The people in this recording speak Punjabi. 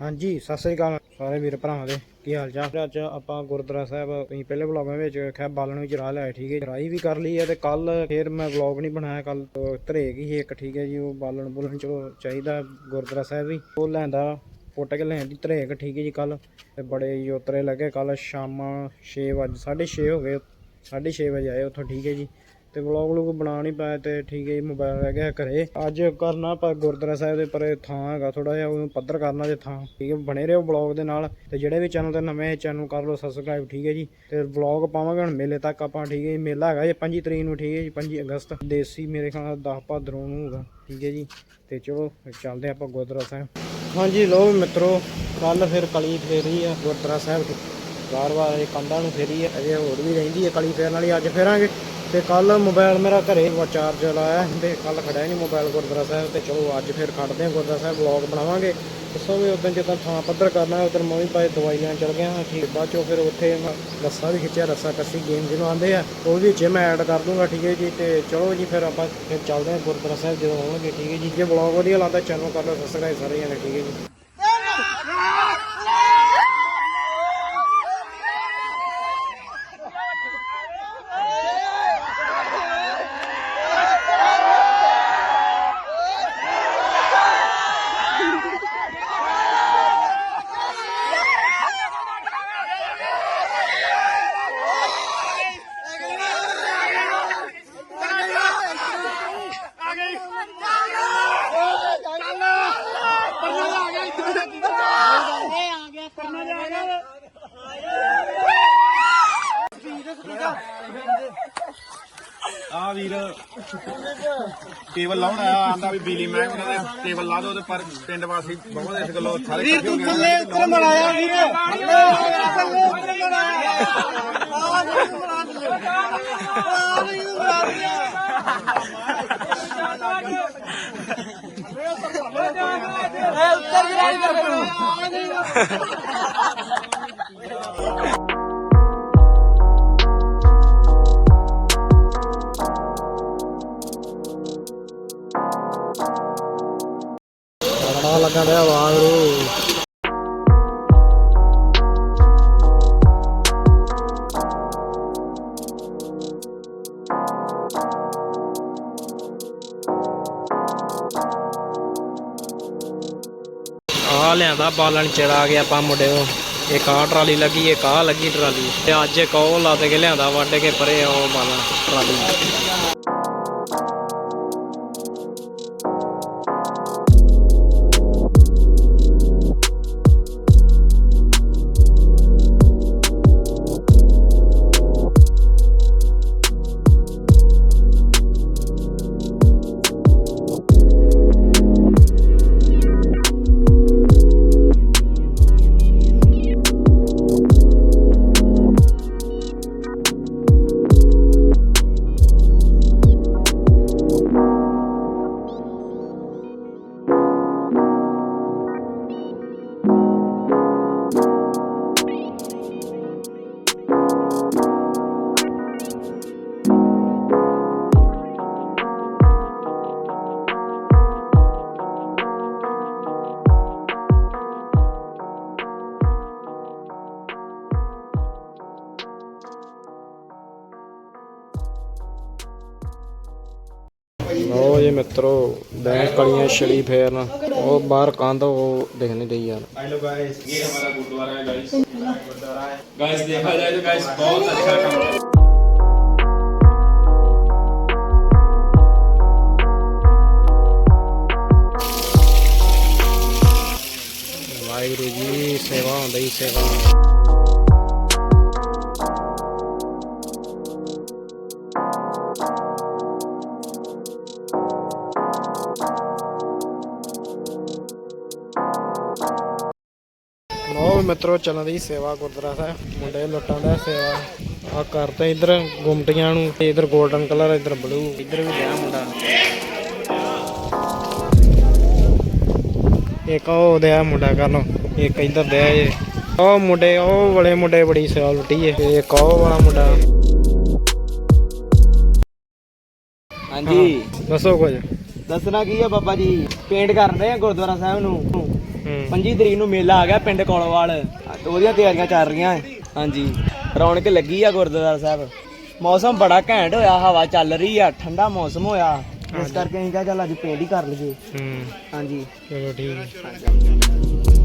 ਹਾਂਜੀ, ਸਤਿ ਸ੍ਰੀ ਅਕਾਲ ਸਾਰੇ ਵੀਰ ਭਰਾਵਾਂ ਦੇ, ਕੀ ਹਾਲ ਚਾਲ? ਅੱਜ ਆਪਾਂ ਗੁਰਦੁਆਰਾ ਸਾਹਿਬ ਤੁਸੀਂ ਪਹਿਲੇ ਵਲੌਗਾਂ ਵਿੱਚ ਖੈ ਬਾਲਣ ਵਿੱਚ ਰਾਹ ਲਿਆ ਠੀਕ ਹੈ ਰਾਈ ਵੀ ਕਰ ਲਈ ਹੈ ਤੇ ਕੱਲ ਫੇਰ ਮੈਂ ਵਲੌਗ ਨਹੀਂ ਬਣਾਇਆ, ਕੱਲ ਧਰੇਕ ਹੀ ਇੱਕ, ਠੀਕ ਹੈ ਜੀ? ਉਹ ਬਾਲਣ ਬੁਲਣ ਚਲੋ ਚਾਹੀਦਾ ਗੁਰਦੁਆਰਾ ਸਾਹਿਬ ਵੀ। ਉਹ ਲੈਂਦਾ ਫੋਟੋ ਕੇ ਲੈਣ ਦੀ ਧਰੇਕ ਠੀਕ ਹੈ ਜੀ, ਕੱਲ। ਤੇ ਬੜੇ ਯੋਤਰੇ ਲੱਗੇ, ਕੱਲ ਸ਼ਾਮਾਂ 6 ਵਜੇ 6:30 ਹੋ ਗਏ 6:30 ਵਜੇ ਆਏ ਉੱਥੋਂ, ਠੀਕ ਹੈ ਜੀ? ਤੇ ਵਲੌਗ ਲੋਗ ਬਣਾ ਨਹੀਂ ਪਾਇਆ ਤੇ ਠੀਕ ਹੈ ਜੀ ਮੋਬਾਈਲ ਰਹਿ ਗਿਆ ਘਰੇ। ਅੱਜ ਕਰਨਾ ਪਰ ਗੁਰਦੁਆਰਾ ਸਾਹਿਬ ਦੇ ਪਰੇ ਥਾਂ ਹੈਗਾ ਥੋੜਾ ਜਿਹਾ ਉਹਨੂੰ ਪੱਧਰ ਕਰਨਾ ਜੇ ਥਾਂ। ਠੀਕ ਹੈ, ਬਣੇ ਰਹੋ ਵਲੌਗ ਦੇ ਨਾਲ। ਤੇ ਜਿਹੜੇ ਵੀ ਚੈਨਲ ਤੇ ਨਵੇਂ ਚੈਨਲ ਕਰ ਲਓ ਸਬਸਕ੍ਰਾਈਬ ਠੀਕ ਹੈ ਜੀ। ਤੇ ਵਲੌਗ ਪਾਵਾਂਗੇ ਹੁਣ ਮੇਲੇ ਤੱਕ ਆਪਾਂ, ਠੀਕ ਹੈ ਜੀ। ਮੇਲਾ ਹੈਗਾ ਜੀ 25 ਤਰੀਕ ਨੂੰ, ਠੀਕ ਹੈ ਜੀ 25 ਅਗਸਤ। ਦੇਸੀ ਮੇਰੇ ਖਿਆਲ ਨਾਲ 10 ਭਾਦਰੋਂ ਨੂੰ ਹੋਗਾ ਠੀਕ ਹੈ ਜੀ। ਤੇ ਚਲੋ, ਫਿਰ ਚੱਲਦੇ ਆਪਾਂ ਗੁਰਦੁਆਰਾ ਸਾਹਿਬ। ਹਾਂਜੀ ਲੋ ਮਿੱਤਰੋ ਕੱਲ ਫਿਰ ਕਲੀ ਫੇਰੀ ਆ ਗੁਰਦੁਆਰਾ ਸਾਹਿਬ ਵਾਰ ਵਾਰ ਇਹ ਕੰਧਾਂ ਨੂੰ ਫੇਰੀ ਹੈ ਅਜੇ ਹੋਰ ਵੀ ਰਹਿੰਦੀ ਹੈ ਕਲੀ ਫੇਰਨ ਵਾਲੀ, ਅੱਜ ਫੇਰਾਂਗੇ। ਤੇ ਕੱਲ ਮੋਬਾਈਲ ਮੇਰਾ ਘਰੇ ਵਾ ਚਾਰਜ ਲਾਇਆ ਤੇ ਕੱਲ ਖੜਿਆ ਨਹੀਂ ਮੋਬਾਈਲ ਗੁਰਦੁਆਰਾ ਸਾਹਿਬ ਤੇ ਚਲੋ ਅੱਜ ਫਿਰ ਖੜਦੇ ਹਾਂ ਗੁਰਦੁਆਰਾ ਸਾਹਿਬ ਵਲੌਗ ਬਣਾਵਾਂਗੇ। ਦੱਸੋ ਵੀ ਉਦੋਂ ਜਦੋਂ ਥਾਂ ਪੱਧਰ ਕਰਨਾ ਉਧਰ ਮੈਂ ਵੀ ਭਾਈ ਦਵਾਈ ਲੈਣ ਚਲ ਗਿਆ ਠੀਕ, ਬਾਅਦ ਚੋਂ ਫਿਰ ਉੱਥੇ ਮੈਂ ਰੱਸਾ ਵੀ ਖਿੱਚਿਆ, ਰੱਸਾ ਕੱਸੀ ਗੇਮ ਜਿਹਨੂੰ ਆਂਦੇ ਆ, ਉਹ ਵੀ ਜੇ ਮੈਂ ਐਡ ਕਰ ਦੂੰਗਾ, ਠੀਕ ਹੈ ਜੀ, ਤੇ ਚਲੋ ਜੀ ਫਿਰ ਆਪਾਂ ਫਿਰ ਚੱਲਦੇ ਹਾਂ ਗੁਰਦੁਆਰਾ ਸਾਹਿਬ ਜਦੋਂ ਆਉਣਗੇ, ਠੀਕ ਹੈ ਜੀ, ਜੇ ਵਲੌਗ ਵਧੀਆ ਲੱਗਦਾ ਚੈਨਲ ਕਰ ਲਓ ਸਬਸਕ੍ਰਾਈਬ ਸਾਰੇ ਜਣੇ, ਠੀਕ ਹੈ ਜੀ। ਆ ਵੀਰ ਕੇਬਲ ਲਾਉਣ ਆਇਆ ਆਂਦਾ ਵੀ ਬਿਜਲੀ ਮਹਿਕਮੇ ਨੇ ਕੇਬਲ ਲਾ ਦਿਓ ਤੇ ਪਰ ਪਿੰਡ ਵਾਸੀ ਬਹੁਤ ਇਸ ਗੱਲੋਂ ਸਾਰੇ ਹੋ ਗਏ ਥੱਲੇ ਉੱਤਰ ਮੜਾਇਆ ਵੀਰ। ਬੜਾ ਲੱਗਾ ਰਿਹਾ ਵਾਂਗਰੂ ਆ ਲਿਆਂਦਾ ਬਾਲਣ ਚੜਾ ਗਿਆ ਆਪਾਂ ਮੁੰਡੇ ਨੂੰ। ਇੱਕ ਆਹ ਟਰਾਲੀ ਲੱਗੀ, ਇੱਕ ਆਹ ਲੱਗੀ ਟਰਾਲੀ। ਤੇ ਅੱਜ ਇੱਕ ਉਹ ਲੱਦ ਕੇ ਲਿਆਂਦਾ, ਵੱਢ ਕੇ ਪਰੇ ਉਹ ਬਾਲਣ ਟਰਾਲੀ। ਲੋ ਜੀ ਮਿੱਤਰੋ ਬੈਂਕ ਕਲੀਆਂ ਛੜੀ ਫੇਰਨ ਉਹ ਬਾਹਰ ਕੰਧ ਉਹ ਦਿਖ ਨਹੀਂ ਰਹੀ ਯਾਰ हेलो गाइस ये हमारा गुरुद्वारा है गाइस गुरुद्वारा है गाइस देखा जाए तो गाइस बहुत अच्छा काम है ਵਾਹਿਗੁਰੂ ਜੀ ਸੇਵਾ ਹੁੰਦੀ ਸੇਵਾ ਮਿੱਤਰੋ ਚੱਲਣ ਦੀ ਸੇਵਾ ਗੁਰਦੁਆਰਾ ਸਾਹਿਬ। ਮੁੰਡੇ ਲੁੱਟਾਂ ਦਾ ਸੇਵਾ। ਆ ਕਰਦੇ ਇਧਰ ਗੁੰਮਟੀਆਂ ਨੂੰ ਤੇ ਇਧਰ 골ਡਨ ਕਲਰ ਇਧਰ ਬਲੂ ਇਧਰ ਵੀ ਗਿਆ ਮੁੰਡਾ। ਇੱਕ ਉਹ ਦਿਆ ਮੁੰਡਾ ਕਰਨ ਇੱਕ ਇਧਰ ਦਿਆ ਜੇ ਉਹ ਮੁੰਡੇ ਉਹ ਵਾਲੇ ਮੁੰਡੇ ਬੜੀ ਸੇਵਾ ਲੁੱਟੀ ਏ ਤੇ ਇੱਕ ਉਹ ਵਾਲਾ ਮੁੰਡਾ। ਹਾਂਜੀ। ਦੱਸੋ ਕੁਝ। ਦੱਸਣਾ ਕੀ ਹੈ ਬਾਬਾ ਜੀ? ਪੇਂਟ ਕਰ ਰਹੇ ਆ ਗੁਰਦੁਆਰਾ ਸਾਹਿਬ ਨੂੰ। ਹੂੰ। 25 ਤਰੀਕ ਨੂੰ ਮੇਲਾ ਆ ਗਿਆ ਪਿੰਡ ਕੋਲੋਵਾਲ। ਉਹਦੀਆਂ ਤਿਆਰੀਆਂ ਚੱਲ ਰਹੀਆਂ। ਹਾਂਜੀ। ਰੌਣਕ ਲੱਗੀ ਆ ਗੁਰਦੁਆਰਾ ਸਾਹਿਬ। ਮੌਸਮ ਬੜਾ ਘੈਂਟ ਹੋਇਆ ਹਵਾ ਚੱਲ ਰਹੀ ਆ ਠੰਡਾ ਮੌਸਮ ਹੋਇਆ। ਇਸ ਕਰਕੇ ਅਸੀਂ ਕਿਹਾ ਚੱਲ ਅੱਜ ਪੇਂਟ ਹੀ ਕਰ ਲਈਏ। ਹਾਂਜੀ। ਚਲੋ ਠੀਕ ਹੈ